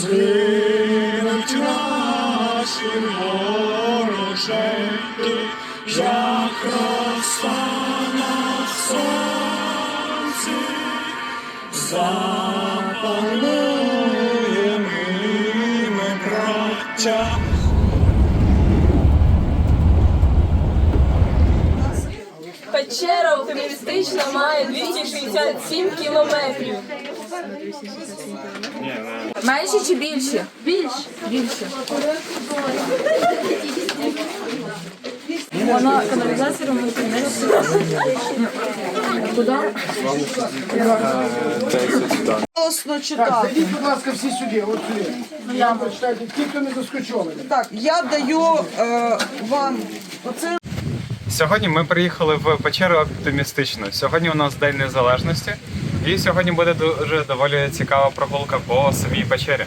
згинуть наші вороженьки, як роса на сонці, запануємо ми. Печера оптимістична має 267 кілометрів. Менші чи більші? Більше. Більше. Вона каналізація ремонтує. Куди? Голосно читати. Зайдіть, будь ласка, всі сюди, от сюди. Я прочитайте, ті, хто не заскочований. Так, я даю е, вам оце Сьогодні ми приїхали в печеру оптимістично. Сьогодні у нас День Незалежності, і сьогодні буде дуже доволі цікава прогулка по самій печері.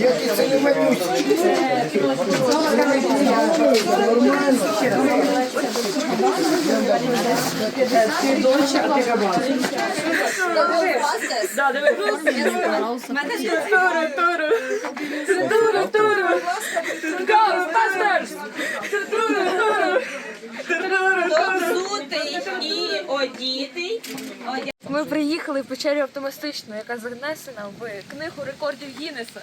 Які це не малюсі. Взутий і одітий. Ми приїхали в печерю оптимістичну, яка занесена в книгу рекордів Гіннеса.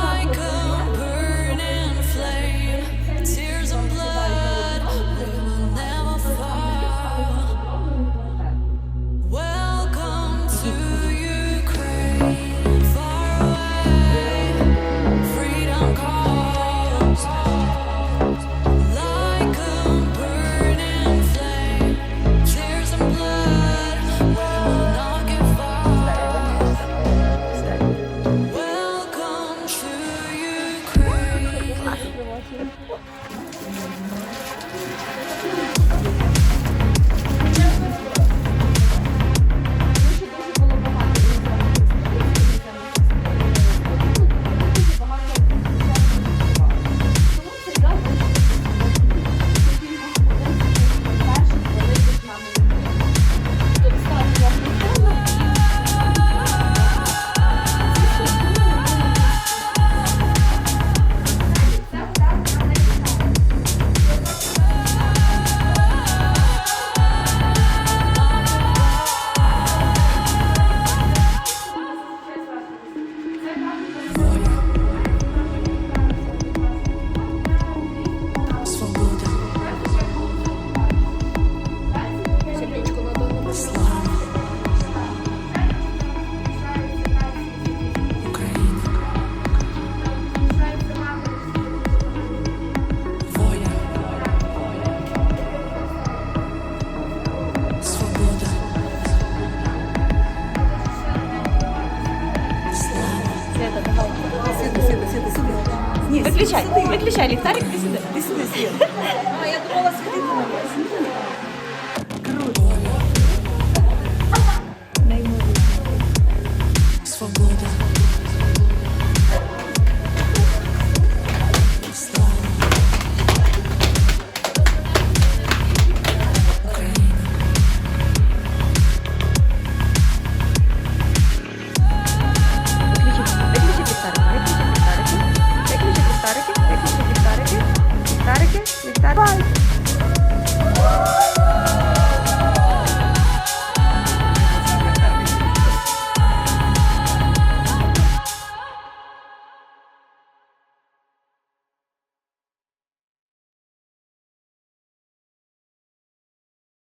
Виключай, виключай ліхтарик, ти сюди, ти сюди, сюди.